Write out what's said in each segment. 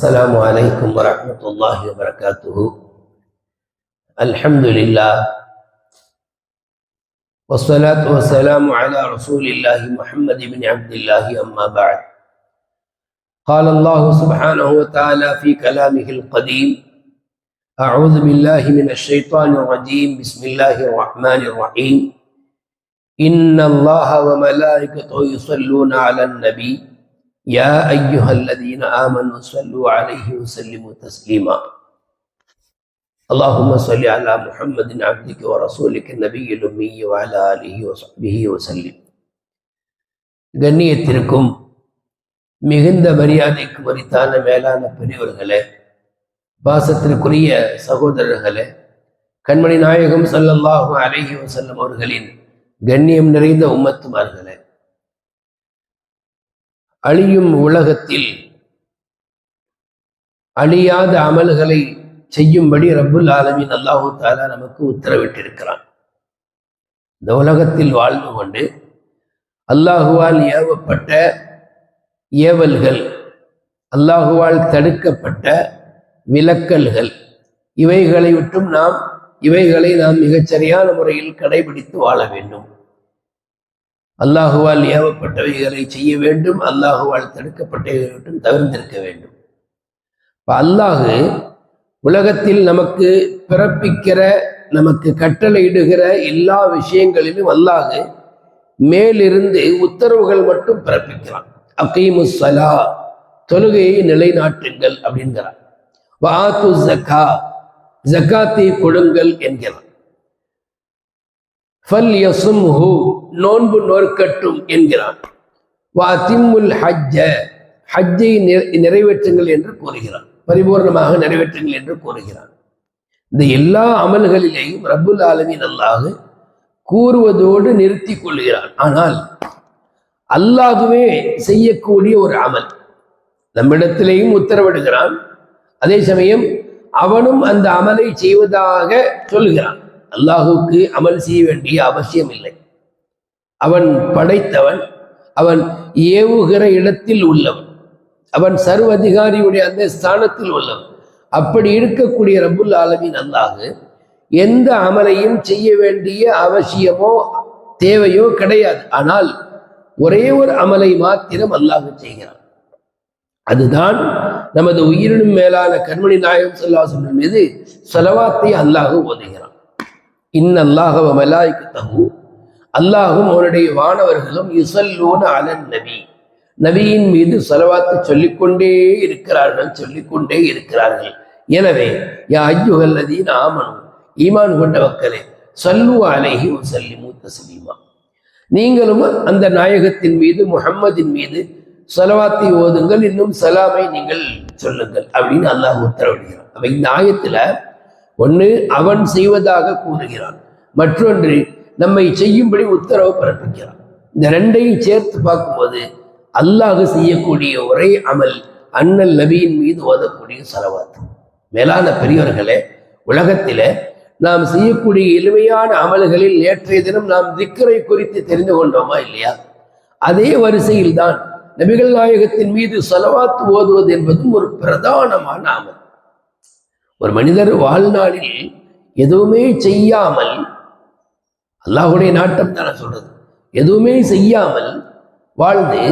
السلام عليكم ورحمة الله وبركاته. الحمد لله. والصلاة والسلام على رسول الله محمد بن عبد الله أما بعد. قال الله سبحانه وتعالى في كلامه القديم أعوذ بالله من الشيطان الرجيم بسم الله الرحمن الرحيم. إن الله وملائكته يصلون على النبي. يا أيها الذين آمنوا صلوا عليه وسلموا تسليما اللهم صل على محمد عبدك ورسولك النبي الأمي وعلى آله وصحبه وسلم கண்ணியத்திற்கும் மிகுந்த மரியாதைக்கு மரித்தான மேலான பெரியவர்களே பாசத்திற்குரிய சகோதரர்களே கண்மணி நாயகம் ஸல்லல்லாஹு அலைஹி வஸல்லம் அவர்களின் கண்ணியம் நிறைந்த உம்மத்துமார்களே அழியும் உலகத்தில் அழியாத அமல்களை செய்யும்படி ரப்புல் ஆலமின் அல்லாஹு தாலா நமக்கு உத்தரவிட்டிருக்கிறான். இந்த உலகத்தில் வாழ்ந்து கொண்டு அல்லாஹுவால் ஏவப்பட்ட ஏவல்கள் அல்லாஹுவால் தடுக்கப்பட்ட விலக்கல்கள் இவைகளை விட்டும் நாம் இவைகளை நாம் மிகச்சரியான முறையில் கடைபிடித்து வாழ வேண்டும். அல்லாஹுவால் ஏவப்பட்டவைகளை செய்ய வேண்டும் அல்லாஹுவால் தடுக்கப்பட்டவைகளை விட்டும் தவிர்த்திருக்க வேண்டும். இப்போ அல்லாஹு உலகத்தில் நமக்கு பிறப்பிக்கிற நமக்கு கட்டளையிடுகிற எல்லா விஷயங்களிலும் அல்லாஹு மேலிருந்து உத்தரவுகள் மட்டும் பிறப்பிக்கிறான். அகீமு சலா தொழுகையை நிலைநாட்டுங்கள் அப்படிங்கிறான். வாத்து ஜக்கா ஜக்காத்தை கொடுங்கள் என்கிறான். ஃபல் யசும்ஹு நோன்பு நோற்கட்டும் என்கிறான். வாத்திமுல் ஹஜ்ஜ ஹஜ்ஜை நிறைவேற்றுங்கள் என்று கூறுகிறான். பரிபூர்ணமாக நிறைவேற்றுங்கள் என்று கூறுகிறான். இந்த எல்லா அமல்களிலேயும் ரப்புல் ஆலமின் அல்லாஹ் கூறுவதோடு நிறுத்தி கொள்கிறான். ஆனால் அல்லாஹுவே செய்யக்கூடிய ஒரு அமல். நம்மிடத்திலேயும் உத்தரவிடுகிறான். அதே சமயம் அவனும் அந்த அமலை செய்வதாக சொல்கிறான். அல்லாஹுக்கு அமல் செய்ய வேண்டிய அவசியம் இல்லை அவன் படைத்தவன் அவன் ஏவுகிற இடத்தில் உள்ளவன் அவன் சர்வதிகாரியுடைய அந்த ஸ்தானத்தில் உள்ளவன். அப்படி இருக்கக்கூடிய ரபுல் ஆலமின் அல்லாஹு எந்த அமலையும் செய்ய வேண்டிய அவசியமோ தேவையோ கிடையாது. ஆனால் ஒரே ஒரு அமலை மாத்திரம் அல்லாஹ் செய்கிறான். அதுதான் நமது உயிரினும் மேலான கண்மணி நாயகம் சொல்லாசன் மீது செலவாத்தை அல்லாஹ் ஓதுகிறான். இன் அல்லாஹ் மலாய்க்கு அல்லாஹும் அவனுடைய வானவர்களும் இசல்லூன அலன் நபி. நபியின் மீது செலவாத்து சொல்லிக்கொண்டே இருக்கிறார்கள் சொல்லிக்கொண்டே இருக்கிறார்கள். எனவே யா ஐயுகல்லதீன் ஆமனும் ஈமான் கொண்ட மக்களே சல்லு சல்லி மூத்த தஸ்லீமா. நீங்களும் அந்த நாயகத்தின் மீது முகம்மதின் மீது செலவாத்தை ஓதுங்கள் இன்னும் சலாமை நீங்கள் சொல்லுங்கள் அப்படின்னு அல்லாஹ் உத்தரவிடுகிறார் அப்ப இந்த ஆயத்துல ஒன்று அவன் செய்வதாக கூறுகிறான். மற்றொன்று நம்மை செய்யும்படி உத்தரவு பிறப்பிக்கிறான். இந்த ரெண்டையும் சேர்த்து பார்க்கும்போது அல்லாஹ் செய்யக்கூடிய ஒரே அமல் அண்ணல் நபியின் மீது ஓதக்கூடிய செலவாத்து மேலான பெரியவர்களே உலகத்தில் நாம் செய்யக்கூடிய எளிமையான அமல்களில் நேற்றைய தினம் நாம் திக்கரை குறித்து தெரிந்து கொண்டோமா இல்லையா? அதே வரிசையில் தான் நபிகள் நாயகத்தின் மீது செலவாத்து ஓதுவது என்பதும் ஒரு பிரதானமான அமல். ஒரு மனிதர் வாழ்நாளில் எதுவுமே செய்யாமல் அல்லாஹுடைய நாட்டம் தான் சொல்றது. எதுவுமே செய்யாமல் வாழ்ந்து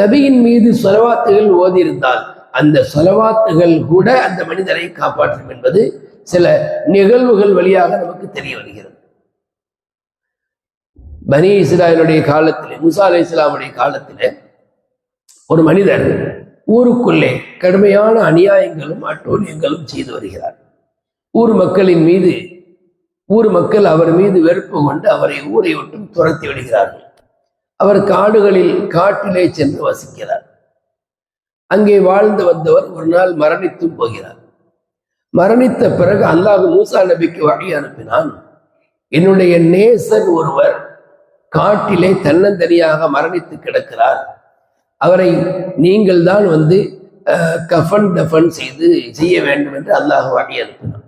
நபியின் மீது சொலவாத்துகள் ஓதியிருந்தால் அந்த சொலவாத்துகள் கூட அந்த மனிதரை காப்பாற்றும் என்பது சில நிகழ்வுகள் வழியாக நமக்கு தெரிய வருகிறது. பனி இஸ்ராயலுடைய காலத்திலே முசா அலி இஸ்லாமுடைய காலத்திலே ஒரு மனிதர் ஊருக்குள்ளே கடுமையான அநியாயங்களும் அட்டூழியங்களும் செய்து வருகிறார். ஊர் மக்களின் மீது ஊர் மக்கள் அவர் மீது வெறுப்பு கொண்டு அவரை ஊரை விட்டும் துரத்தி விடுகிறார்கள். அவர் காடுகளில் காட்டிலே சென்று வசிக்கிறார். அங்கே வாழ்ந்து வந்தவர் ஒரு நாள் மரணித்தும் போகிறார். மரணித்த பிறகு அல்லாஹ் மூசா நபிக்கு வழி அனுப்பினான் என்னுடைய நேசர் ஒருவர் காட்டிலே தன்னந்தனியாக மரணித்து கிடக்கிறார். அவரை நீங்கள் தான் வந்து கஃபன் டஃபன் செய்து செய்ய வேண்டும் என்று அல்லாஹ் வழி அனுப்பினார்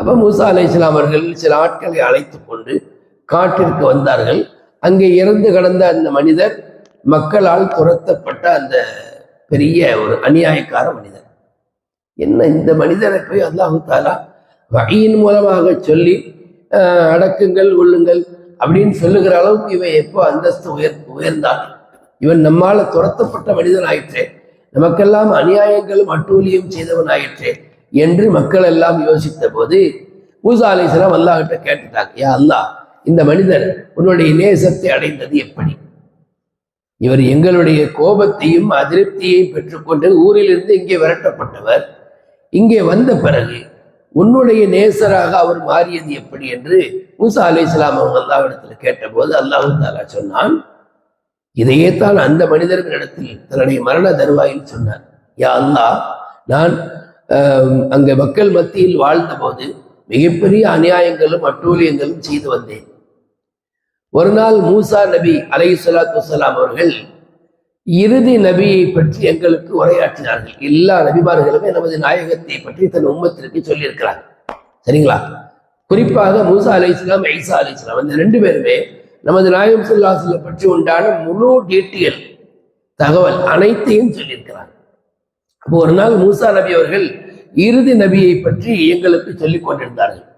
அப்போ மூசா அலை இஸ்லாம் அவர்கள் சில ஆட்களை அழைத்து கொண்டு காட்டிற்கு வந்தார்கள். அங்கே இறந்து கடந்த அந்த மனிதர் மக்களால் துரத்தப்பட்ட அந்த பெரிய ஒரு அநியாயக்கார மனிதர். என்ன இந்த மனிதரை போய் அல்லாஹு தாலா வகையின் மூலமாக சொல்லி அடக்குங்கள் கொள்ளுங்கள் அப்படின்னு சொல்லுகிற அளவுக்கு இவன் எப்போ அந்தஸ்து உயர் உயர்ந்தான். இவன் நம்மால துரத்தப்பட்ட மனிதன் ஆயிற்றே நமக்கெல்லாம் அநியாயங்களும் அட்டூழியம் செய்தவன் ஆயிற்றே என்று மக்கள் எல்லாம் யோசித்த போது மூசா அலிஸ்லாம் அல்லாஹ்கிட்ட கேட்டுட்டாங்க யா அல்லாஹ் இந்த மனிதர் உன்னுடைய நேசத்தை அடைந்தது எப்படி? இவர் எங்களுடைய கோபத்தையும் அதிருப்தியையும் பெற்றுக்கொண்டு ஊரிலிருந்து இங்கே விரட்டப்பட்டவர். இங்கே வந்த பிறகு உன்னுடைய நேசராக அவர் மாறியது எப்படி என்று மூசா அலி இஸ்லாம் அவங்க அல்லாவிடத்தில் கேட்டபோது அல்லாஹு தாலா சொன்னான் இதையே தான் அந்த மனிதர்களிடத்தில் தன்னுடைய மரண தருவாயில் சொன்னார் யா அல்லாஹ் நான் ஆம், அங்க மக்கள் மத்தியில் வாழ்ந்த போது மிகப்பெரிய அநியாயங்களும் அட்டூழியங்களும் செய்து வந்தேன். ஒரு நாள் மூசா நபி அலை சலாத்து வலாம் அவர்கள் இறுதி நபியை பற்றி எங்களுக்கு உரையாற்றினார்கள். எல்லா நபிமார்களுமே நமது நாயகத்தை பற்றி தன் உம்மத்திற்கு சொல்லியிருக்கிறார் சரிங்களா? குறிப்பாக மூசா அலை இஸ்லாம் ஐசா அலி இஸ்லாம் அந்த ரெண்டு பேருமே நமது நாயம் சொல்லாசில பற்றி உண்டான முழு டீட்டெயில் தகவல் அனைத்தையும் சொல்லியிருக்கிறார். அப்போ ஒரு நாள் மூசா நபி அவர்கள் இறுதி நபியை பற்றி எங்களுக்கு சொல்லிக் கொண்டிருந்தார்கள்.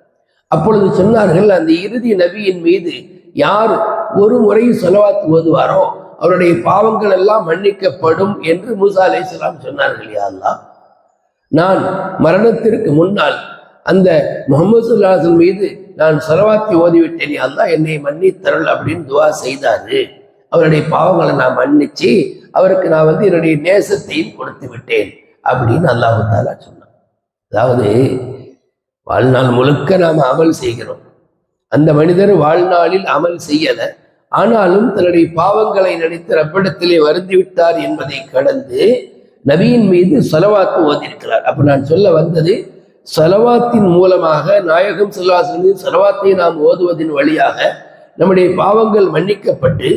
அப்பொழுது சொன்னார்கள் அந்த இறுதி நபியின் மீது யார் ஒரு முறை சொலவாத்து ஓதுவாரோ அவருடைய பாவங்கள் எல்லாம் மன்னிக்கப்படும் என்று மூசா அலைஹிஸ்ஸலாம் சொன்னார்கள் யா நான் மரணத்திற்கு முன்னால் அந்த முகமது சுல்லாசன் மீது நான் சொலவாத்தி ஓதிவிட்டேன் யா அல்லாஹ் என்னை மன்னித்தருள் அப்படின்னு துவா செய்தாரு. அவருடைய பாவங்களை நான் மன்னிச்சு அவருக்கு நான் வந்து என்னுடைய நேசத்தையும் கொடுத்து விட்டேன் அப்படின்னு அல்லாஹு தாலா சொன்னான். அதாவது வாழ்நாள் முழுக்க நாம் அமல் செய்கிறோம். அந்த மனிதர் வாழ்நாளில் அமல் செய்யல ஆனாலும் தன்னுடைய பாவங்களை நினைத்து ரப்பிடத்திலே வருந்தி விட்டார் என்பதை கடந்து நபியின் மீது செலவாக்கு ஓதியிருக்கிறார். அப்ப நான் சொல்ல வந்தது செலவாத்தின் மூலமாக நாயகம் சொல்லாசன் செலவாத்தை நாம் ஓதுவதன் வழியாக நம்முடைய பாவங்கள் மன்னிக்கப்பட்டு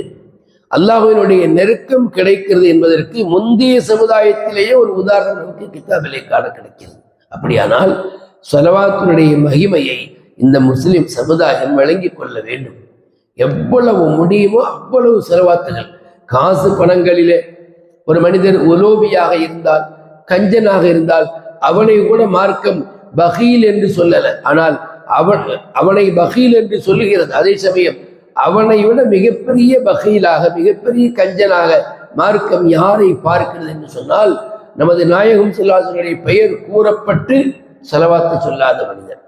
அல்லாஹுவினுடைய நெருக்கம் கிடைக்கிறது என்பதற்கு முந்தைய சமுதாயத்திலேயே ஒரு உதாரணம் நமக்கு கிதாபிலே காண கிடைக்கிறது. அப்படியானால் சொலவாத்தினுடைய மகிமையை இந்த முஸ்லிம் சமுதாயம் வழங்கிக் கொள்ள வேண்டும். எவ்வளவு முடியுமோ அவ்வளவு செலவாத்துகள். காசு பணங்களிலே ஒரு மனிதர் உலோபியாக இருந்தால் கஞ்சனாக இருந்தால் அவனை கூட மார்க்கம் பகீல் என்று சொல்லல. ஆனால் அவன் அவனை பகீல் என்று சொல்லுகிறது. அதே சமயம் அவனை விட மிகப்பெரிய பகீலாக மிகப்பெரிய கஞ்சனாக மார்க்கம் யாரை பார்க்கிறது என்று சொன்னால் நமது நாயகம் செல்லாசனுடைய பெயர் கூறப்பட்டு செலவாத்து சொல்லாத மனிதன்.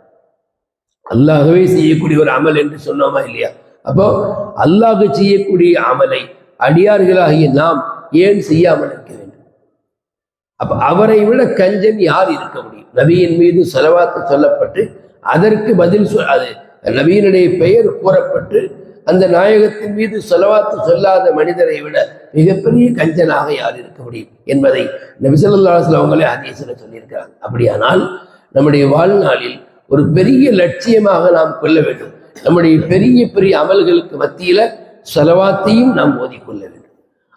அல்லாகவே செய்யக்கூடிய ஒரு அமல் என்று சொன்னோமா இல்லையா? அப்போ அல்லாஹ் செய்யக்கூடிய அமலை அடியார்களாகிய நாம் ஏன் செய்யாமல் இருக்கிறது அப்ப அவரை விட கஞ்சன் யார் இருக்க முடியும்? நபியின் மீது செலவாத்து சொல்லப்பட்டு அதற்கு பதில் சொல் அது நபியினுடைய பெயர் கூறப்பட்டு அந்த நாயகத்தின் மீது செலவாத்து சொல்லாத மனிதரை விட மிகப்பெரிய கஞ்சனாக யார் இருக்க முடியும்? என்பதை நபிசல்லாஸ்ல அவங்களே ஹதீஸ்ல சொல்லியிருக்கிறாங்க. அப்படியானால் நம்முடைய வாழ்நாளில் ஒரு பெரிய லட்சியமாக நாம் கொள்ள வேண்டும். நம்முடைய பெரிய பெரிய அமல்களுக்கு மத்தியில செலவாத்தையும் நாம் ஓதிக்கொள்ள வேண்டும்.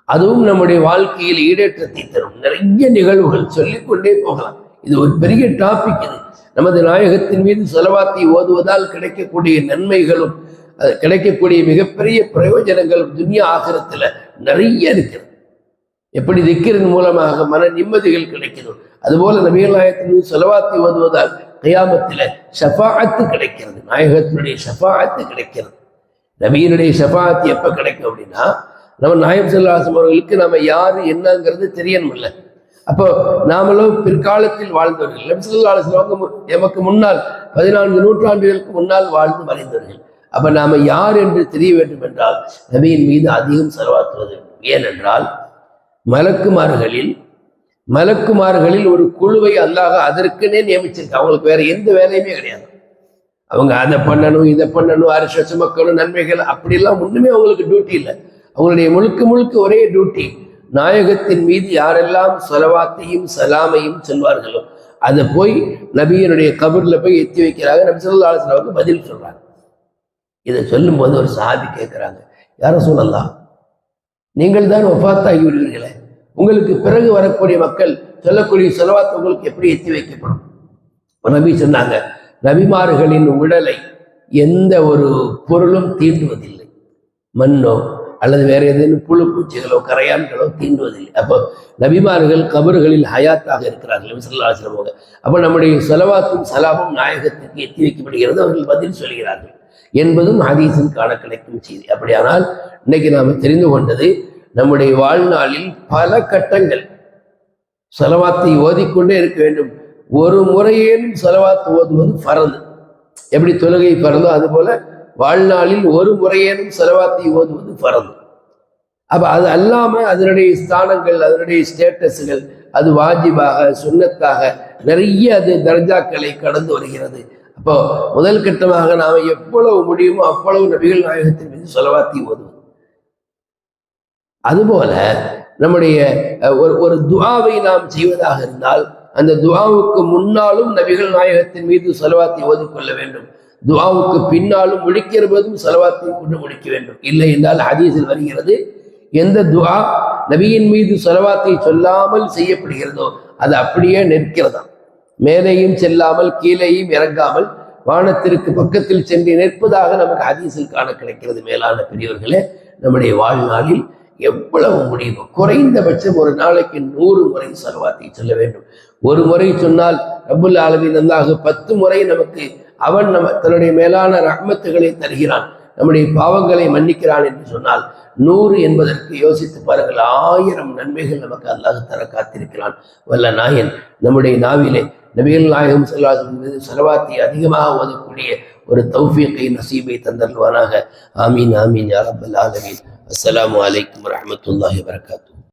அதுவும் நம்முடைய வாழ்க்கையில் ஈடேற்றத்தை தரும். நிறைய நிகழ்வுகள் சொல்லிக்கொண்டே போகலாம். இது ஒரு பெரிய டாபிக் இது. நமது நாயகத்தின் மீது செலவாத்தை ஓதுவதால் கிடைக்கக்கூடிய நன்மைகளும் அது கிடைக்கக்கூடிய மிகப்பெரிய பிரயோஜனங்களும் துன்யா ஆகிரத்துல நிறைய இருக்கிறது. எப்படி திக்கிரின் மூலமாக மன நிம்மதிகள் கிடைக்கிறோம் அதுபோல நபிகள் நாயகத்தின் மீது செலவாத்தை ஓதுவதால் கயாமத்தில ஷஃபாத்து கிடைக்கிறது. நாயகத்தினுடைய ஷஃபாஅத்து கிடைக்கிறது. நபியினுடைய ஷஃபாஅத்து எப்ப கிடைக்கும் அப்படின்னா நம்ம நாயம் செல்லாசம் அவர்களுக்கு நம்ம யாரு என்னங்கிறது தெரியணும்ல அப்போ நாமளும் பிற்காலத்தில் வாழ்ந்தவர்கள். நபி எமக்கு முன்னால் பதினான்கு நூற்றாண்டுகளுக்கு முன்னால் வாழ்ந்து மறைந்தவர்கள். அப்ப நாம யார் என்று தெரிய வேண்டும் என்றால் நபியின் மீது அதிகம் செலவாக்குவது ஏனென்றால் மலக்குமார்களில் மலக்குமார்களில் ஒரு குழுவை அல்லாஹ் அதற்குனே நியமிச்சிருக்கு அவங்களுக்கு வேற எந்த வேலையுமே கிடையாது. அவங்க அதை பண்ணணும் இதை பண்ணணும் அரிசி சுமக்கணும் நன்மைகள் அப்படிலாம் ஒண்ணுமே அவங்களுக்கு டியூட்டி இல்லை. அவங்களுடைய முழுக்க முழுக்க ஒரே டியூட்டி நாயகத்தின் மீது யாரெல்லாம் சொலவாத்தையும் சலாமையும் சொல்வார்களோ அதை போய் நபியனுடைய கபரில் போய் எத்தி வைக்கிறாங்க. நபி சொல்லா அலுவலாவுக்கு பதில் சொல்றாங்க. இதை சொல்லும்போது ஒரு சாதி கேட்கிறாங்க யார சொல்லலாம் நீங்கள் தான் ஒஃபாத்தாகி விடுவீர்களே உங்களுக்கு பிறகு வரக்கூடிய மக்கள் சொல்லக்கூடிய செலவாத்து உங்களுக்கு எப்படி எத்தி வைக்கப்படும்? நபி சொன்னாங்க நபிமார்களின் உடலை எந்த ஒரு பொருளும் தீண்டுவதில்லை. மண்ணோ அல்லது வேற ஏதேனும் புழு பூச்சிகளோ கரையான்களோ தீண்டுவதில்லை. அப்போ நபிமார்கள் கபறுகளில் ஹயாத்தாக இருக்கிறார்கள் நபி அவங்க அப்போ நம்முடைய செலவாத்தும் சலாபம் நாயகத்துக்கு எத்தி வைக்கப்படுகிறது அவர்கள் பதில் சொல்கிறார்கள் என்பதும் ஹதீஸில் காண கிடைக்கும் செய்தி. அப்படியானால் இன்னைக்கு நாம் தெரிந்து கொண்டது நம்முடைய வாழ்நாளில் பல கட்டங்கள் செலவாத்தை ஓதிக்கொண்டே இருக்க வேண்டும். ஒரு முறையேனும் செலவாத்து ஓதுவது பரந்து எப்படி தொழுகை ஃபரதோ அதுபோல வாழ்நாளில் ஒரு முறையேனும் செலவாத்தி ஓதுவது பரந்து. அப்போ அது அல்லாம அதனுடைய ஸ்தானங்கள் அதனுடைய ஸ்டேட்டஸுகள் அது வாஜிபாக சுண்ணத்தாக நிறைய அது தர்ஜாக்களை கடந்து வருகிறது. அப்போ முதல் கட்டமாக நாம் எவ்வளவு முடியுமோ அவ்வளவு நபிகள் நாயகத்தின் மீது செலவாத்தி ஓதுவது. அதுபோல நம்முடைய அஹ், ஒரு ஒரு துவாவை நாம் செய்வதாக இருந்தால் அந்த துவாவுக்கு முன்னாலும் நபிகள் நாயகத்தின் மீது செலவாத்தி ஓதிக்கொள்ள வேண்டும். துவாவுக்கு பின்னாலும் முடிக்கிற போதும் செலவாத்தை கொண்டு முழிக்க வேண்டும். இல்லை என்றால் ஹதீஸில் வருகிறது எந்த துவா நபியின் மீது செலவாத்தை சொல்லாமல் செய்யப்படுகிறதோ அது அப்படியே நிற்கிறதாம் மேலேயும் செல்லாமல் கீழேயும் இறங்காமல் வானத்திற்கு பக்கத்தில் சென்று நிற்பதாக நமக்கு ஹதீஸில் காண கிடைக்கிறது. மேலான பெரியவர்களே நம்முடைய வாழ்நாளில் எவ்வளவு முடியுமோ குறைந்தபட்சம் ஒரு நாளைக்கு நூறு முறை செலவாத்தை சொல்ல வேண்டும். ஒரு முறை சொன்னால் ரபுல் ஆலமின் அல்லாஹ் பத்து முறை நமக்கு அவன் நம்ம தன்னுடைய மேலான ரஹ்மத்துகளை தருகிறான். நம்முடைய பாவங்களை மன்னிக்கிறான் என்று சொன்னால் நூறு என்பதற்கு யோசித்து பாருங்கள் ஆயிரம் நன்மைகள் நமக்கு அல்லாஹ் தர காத்திருக்கிறான். வல்ல நாயன் நம்முடைய நாவிலே நபிகள் நாயகம் செல்வாசம் மீது செலவாத்தி அதிகமாக ஓதக்கூடிய ஒரு தௌஃபீக்கை நசீபை தந்தல்வானாக ஆமீன் ஆமீன் யா ரப்பல் ஆலமீன். அஸ்ஸலாமு அலைக்கும் வரஹ்மத்துல்லாஹி